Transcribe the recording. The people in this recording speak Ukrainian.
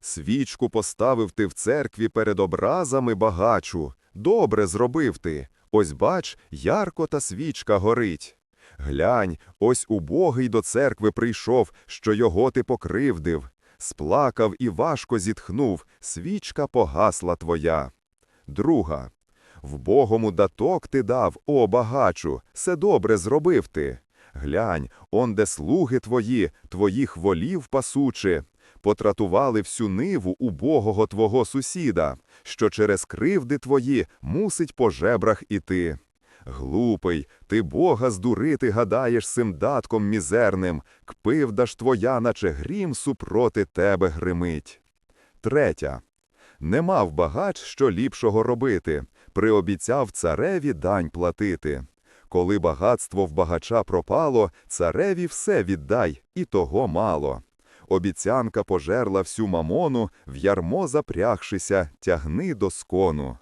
Свічку поставив ти в церкві перед образами багачу. Добре зробив ти. Ось бач, ярко та свічка горить. Глянь, ось убогий до церкви прийшов, що його ти покривдив. Сплакав і важко зітхнув, свічка погасла твоя. Друга. Вбогому даток ти дав, о багачу, все добре зробив ти. Глянь, он де слуги твої, твоїх волів пасучи, потратували всю ниву убогого твого сусіда, що через кривди твої мусить по жебрах іти. Глупий, ти Бога здурити гадаєш сим daтком мізерним, кпивда ж твоя, наче грім супроти тебе гримить. Третя. Не мав багач, що ліпшого робити, приобіцяв цареві дань платити. Коли багатство в багача пропало, цареві все віддай, і того мало. Обіцянка пожерла всю мамону, в ярмо запрягшися, тягни до скону.